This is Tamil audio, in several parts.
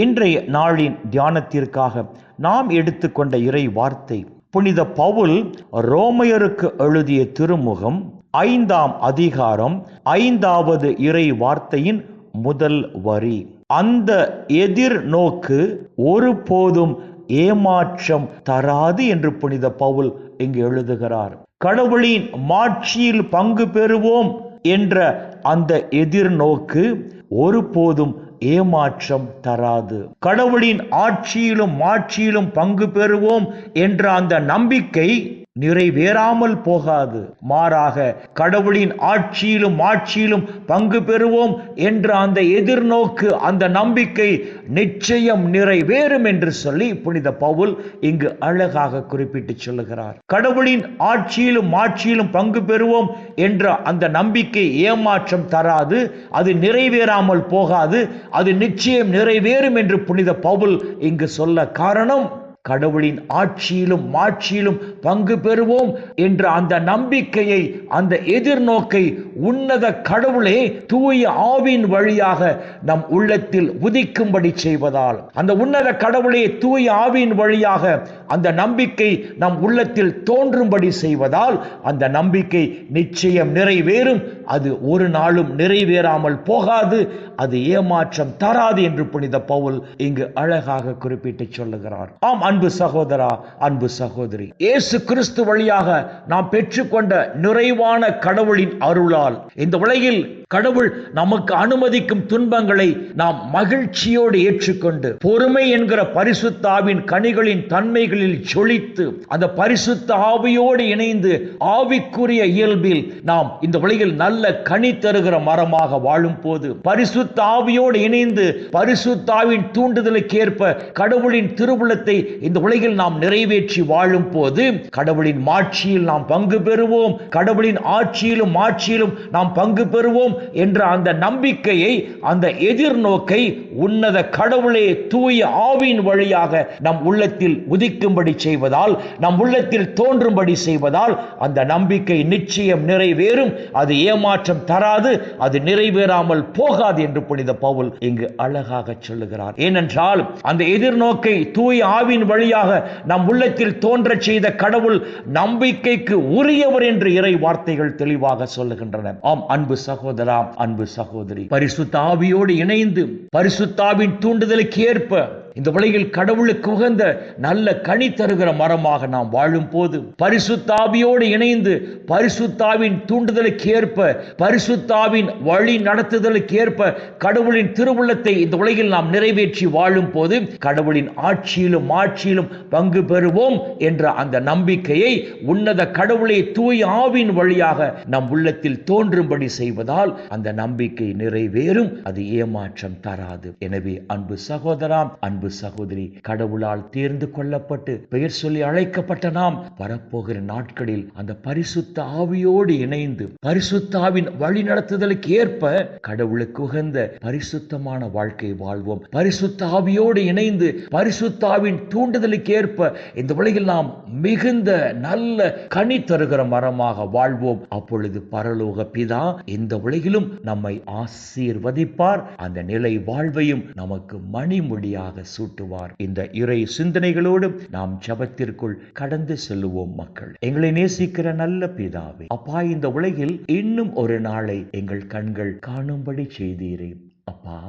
இன்றைய நாளின் தியானத்திற்காக நாம் எடுத்துக்கொண்ட இறை வார்த்தை புனித பவுல் ரோமையருக்கு எழுதிய திருமுகம் ஐந்தாம் அதிகாரம் ஐந்தாவது இறை வார்த்தையின் முதல் வரி. அந்த எதிர்நோக்கு ஒருபோதும் ஏமாற்றம் தராது என்று புனித பவுல் இங்கு எழுதுகிறார். கடவுளின் மாட்சியில் பங்கு பெறுவோம் என்ற அந்த எதிர்நோக்கு ஒருபோதும் ஏமாற்றம் தராது. கடவுளின் ஆட்சியிலும் மாட்சியிலும் பங்கு பெறுவோம் என்ற அந்த நம்பிக்கை நிறைவேறாமல் போகாது. மாறாக கடவுளின் ஆட்சியிலும் ஆட்சியிலும் பங்கு பெறுவோம் என்ற அந்த எதிர்நோக்கு அந்த நம்பிக்கை நிச்சயம் நிறைவேறும் என்று சொல்லி புனித பவுல் இங்கு அழகாக குறிப்பிட்டு சொல்லுகிறார். கடவுளின் ஆட்சியிலும் ஆட்சியிலும் பங்கு பெறுவோம் என்ற அந்த நம்பிக்கை ஏமாற்றம் தராது அது நிறைவேறாமல் போகாது அது நிச்சயம் நிறைவேறும் என்று புனித பவுல் இங்கு சொல்ல காரணம் கடவுளின் ஆட்சியிலும் மாட்சியிலும் பங்கு பெறுவோம் என்ற அந்த நம்பிக்கையை அந்த எதிர்நோக்கை உன்னத கடவுளே தூய ஆவின் வழியாக நம் உள்ளத்தில் உதிக்கும்படி செய்வதால் அந்த உன்னத கடவுளே தூய ஆவின் வழியாக அந்த நம்பிக்கை நம் உள்ளத்தில் தோன்றும்படி செய்வதால் அந்த நம்பிக்கை நிச்சயம் நிறைவேறும். அது ஒரு நாளும் நிறைவேறாமல் போகாது. அது ஏமாற்றம் தராது என்று புனித பவுல் இங்கு அழகாக குறிப்பிட்டு சொல்லுகிறார். ஆம் அன்பு சகோதரா அன்பு சகோதரி. இயேசு கிறிஸ்து வழியாக நாம் பெற்றுக்கொண்ட நிறைவான கடவுளின் அருளால் இந்த உலகில் கடவுள் நமக்கு அனுமதிக்கும் துன்பங்களை நாம் மகிழ்ச்சியோடு ஏற்றுக்கொண்டு பொறுமை என்கிற பரிசுத்தாவின் கனிகளின் தன்மைகளில் ஜொலித்து அந்த பரிசுத்த ஆவியோடு இணைந்து ஆவிக்குரிய இயல்பில் நாம் இந்த உலகில் நல்ல கனி தருகிற மரமாக வாழும் போது பரிசுத்த ஆவியோடு இணைந்து பரிசுத்தாவின் தூண்டுதலுக்கேற்ப கடவுளின் திருவுளத்தை இந்த உலகில் நாம் நிறைவேற்றி வாழும் போது கடவுளின் மாட்சியில் நாம் பங்கு பெறுவோம். கடவுளின் ஆட்சியிலும் மாட்சியிலும் நாம் பங்கு பெறுவோம் என்ற அந்த நம்பிக்கையை அந்த எதிர்நோக்கை உன்னத கடவுளே தூய ஆவியின் வழியாக நம் உள்ளத்தில் உதிக்கும்படி செய்வதால் நம் உள்ளத்தில் தோன்றும்படி செய்வதால் அந்த நம்பிக்கை நிச்சயம் நிறைவேறும். அது ஏமாற்றம் தராது அது நிறைவேறாமல் போகாது என்று புனித பவுல் இங்கு அழகாக சொல்லுகிறார். ஏனென்றால் அந்த எதிர்நோக்கை தூய ஆவின் வழியாக நம் உள்ளத்தில் தோன்றச் செய்த கடவுள் நம்பிக்கைக்கு உரியவர் என்று இறை வார்த்தைகள் தெளிவாக சொல்லுகின்றன. ஆம் அன்பு சகோதரா அன்பு சகோதரி. பரிசுத்தாவியோடு இணைந்து பரிசுத்தாவின் தூண்டுதலுக்கு ஏற்ப இந்த உலகில் கடவுளுக்கு உகந்த நல்ல கனி தருகிற மரமாக நாம் வாழும் போது பரிசுத்தாவியோடு இணைந்து பரிசுத்தாவின் தூண்டுதலுக்கு ஏற்ப பரிசுத்தாவின் வழி நடத்துதலுக்கு ஏற்ப கடவுளின் திருவுள்ளத்தை இந்த உலகில் நாம் நிறைவேற்றி வாழும் போது கடவுளின் ஆட்சியிலும் ஆட்சியிலும் பங்கு பெறுவோம் என்ற அந்த நம்பிக்கையை உன்னத கடவுளை தூய் ஆவின் வழியாக நம் உள்ளத்தில் தோன்றும்படி செய்வதால் அந்த நம்பிக்கை நிறைவேறும் அது ஏமாற்றம் தராது. எனவே அன்பு சகோதராம் அன்பு சகோதரி கடவுளால் தேர்ந்து கொள்ளப்பட்டு பெயர் சொல்லி அழைக்கப்பட்ட நாம் வரப்போகிற நாட்களில் அந்த பரிசுத்த ஆவியோடு இணைந்து பரிசுத்தாவின் வழி நடத்துதலுக்கு ஏற்ப கடவுளுக்கு உகந்த பரிசுத்தமான வாழ்க்கை வாழ்வோம். பரிசுத்த ஆவியோடு இணைந்து பரிசுத்தாவின் தூண்டுதலுக்கு ஏற்ப இந்த உலகில் நாம் மிகுந்த நல்ல கனி தருகிற மரமாக வாழ்வோம். அப்பொழுது பரலோக பிதா இந்த உலகிலும் நம்மை ஆசீர்வதிப்பார். அந்த நிலை வாழ்வையும் நமக்கு மணிமொழியாக சூட்டுவார். இந்த இறை சிந்தனைகளோடு நாம் ஜபத்திற்குள் கடந்து செல்லுவோம் மக்கள். எங்களை நேசிக்கிற நல்ல பிதாவே அப்பா இந்த உலகில் இன்னும் ஒரு நாளை எங்கள் கண்கள் காணும்படி செய்தீரே. அப்பா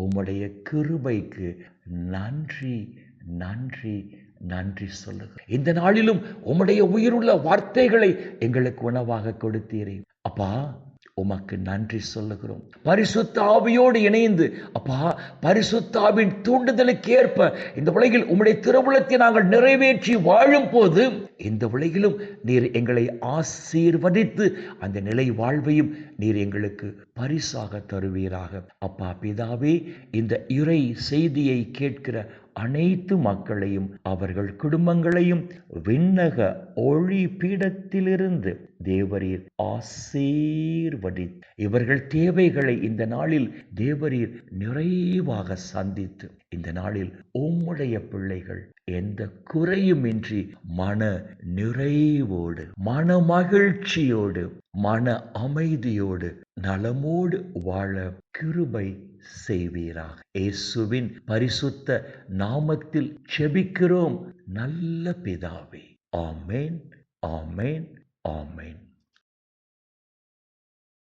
உம்முடைய கிருபைக்கு நன்றி நன்றி நன்றி சொல்லுங்கள் இந்த நாளிலும் உம்முடைய உயிருள்ள வார்த்தைகளை எங்களுக்கு உணவாக கொடுத்தீரே. அப்பா உமக்கு நன்றி சொல்லுகிறோம். பரிசுத்த ஆவியோடு இணைந்து அப்பா பரிசுத்தாவின் தூண்டுதலுக்கு ஏற்ப இந்த உலகில் உம்முடைய திருவுளத்தை நாங்கள் நிறைவேற்றி வாழும் போது இந்த உலகிலும் நீர் எங்களை ஆசீர்வதித்து அந்த நிலை வாழ்வையும் நீர் எங்களுக்கு பரிசாக தருவீராக. அப்பா பிதாவே இந்த இறை செய்தியை கேட்கிற அனைத்து மக்களையும் அவர்கள் குடும்பங்களையும் விண்ணக ஒளி பீடத்திலிருந்து தேவரீர் ஆசீர்வதி இவர்கள் தேவைகளை இந்த நாளில் தேவரீர் நிறைவாக சந்தித்து இந்த நாளில் உம்முடைய பிள்ளைகள் எந்த குறையுமின்றி மன நிறைவோடு மன மகிழ்ச்சியோடு மன அமைதியோடு நலமோடு வாழ கிருபை செய்வீராக. இயேசுவின் பரிசுத்த நாமத்தில் செபிக்கிறோம். நல்ல பிதாவே. ஆமேன். ஆமேன். ஆமேன்